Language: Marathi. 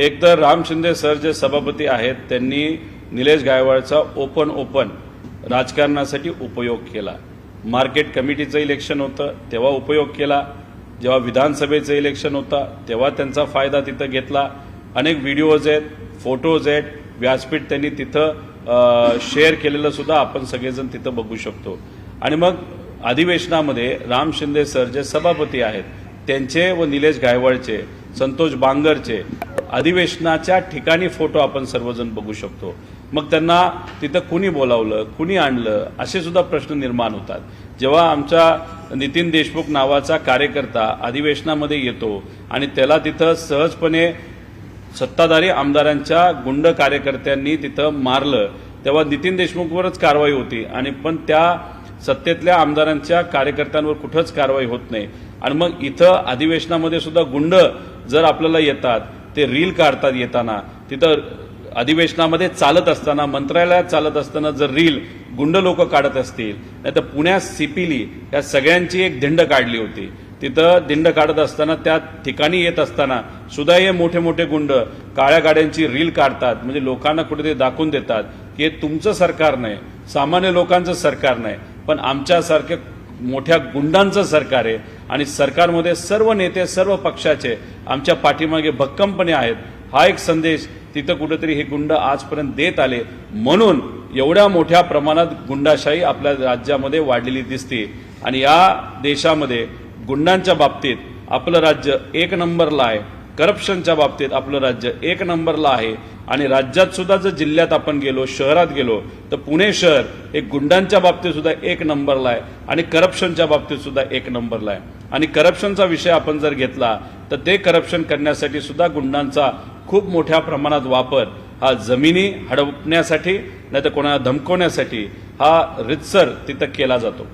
एक तर राम शिंदे सर जे सभापती आहेत त्यांनी निलेश गायवाडचा ओपन ओपन राजकारणासाठी उपयोग केला. मार्केट कमिटीचं इलेक्शन होतं तेव्हा उपयोग केला. जेव्हा विधानसभेचं इलेक्शन होतं तेव्हा त्यांचा फायदा तिथं घेतला. अनेक व्हिडिओज आहेत फोटोज आहेत. व्यासपीठ त्यांनी तिथं शेअर केलेलं सुद्धा आपण सगळेजण तिथं बघू शकतो. आणि मग अधिवेशनामध्ये राम शिंदे सर जे सभापती आहेत त्यांचे व निलेश गायवाडचे संतोष बांगरचे अधिवेशनाच्या ठिकाणी फोटो आपण सर्वजण बघू शकतो. मग त्यांना तिथं कुणी बोलावलं कुणी आणलं असे सुद्धा प्रश्न निर्माण होतात. जेव्हा आमचा नितीन देशमुख नावाचा कार्यकर्ता अधिवेशनामध्ये येतो आणि त्याला तिथं सहजपणे सत्ताधारी आमदारांच्या गुंड कार्यकर्त्यांनी तिथं मारलं तेव्हा नितीन देशमुखवरच कारवाई होती आणि पण त्या सत्तेतल्या आमदारांच्या कार्यकर्त्यांवर कुठंच कारवाई होत नाही. आणि मग इथं अधिवेशनामध्ये सुद्धा गुंड जर आपल्याला येतात ते रील काढतात येताना तिथं अधिवेशनामध्ये चालत असताना मंत्रालयात चालत असताना जर रील गुंड लोक काढत असतील नाही तर पुण्यात सिपिली या सगळ्यांची एक दिंड काढली होती. तिथं दिंड काढत असताना त्या ठिकाणी येत असताना सुद्धा हे मोठे मोठे गुंड काळ्या गाड्यांची रील काढतात म्हणजे लोकांना कुठेतरी दाखवून देतात की हे तुमचं सरकार नाही सामान्य लोकांचं सरकार नाही पण आमच्यासारख्या मोठ्या गुंडांचं सरकार आहे आणि सरकारमध्ये सर्व नेते सर्व पक्षाचे आमच्या पाठीमागे भक्कमपणे आहेत. हा एक संदेश तिथं कुठेतरी हे गुंड आजपर्यंत देत आले. म्हणून एवढ्या मोठ्या प्रमाणात गुंडाशाही आपल्या राज्यामध्ये वाढलेली दिसते. आणि या देशामध्ये गुंडांच्या बाबतीत आपलं राज्य एक नंबरला आहे. करप्शनच्या बाबतीत आपलं राज्य एक नंबरला आहे. आणि राज्यात सुद्धा जर जिल्ह्यात आपण गेलो शहरात गेलो तर पुणे शहर हे गुंडांच्या बाबतीत सुद्धा एक नंबरला आहे आणि करप्शनच्या बाबतीत सुद्धा एक नंबरला आहे. आणि करप्शनचा विषय आपण जर घेतला तर ते करप्शन करण्यासाठी सुद्धा गुंडांचा खूप मोठ्या प्रमाणात वापर हा जमिनी हडपण्यासाठी नाही तर कोणाला धमकवण्यासाठी हा रितसर तिथं केला जातो.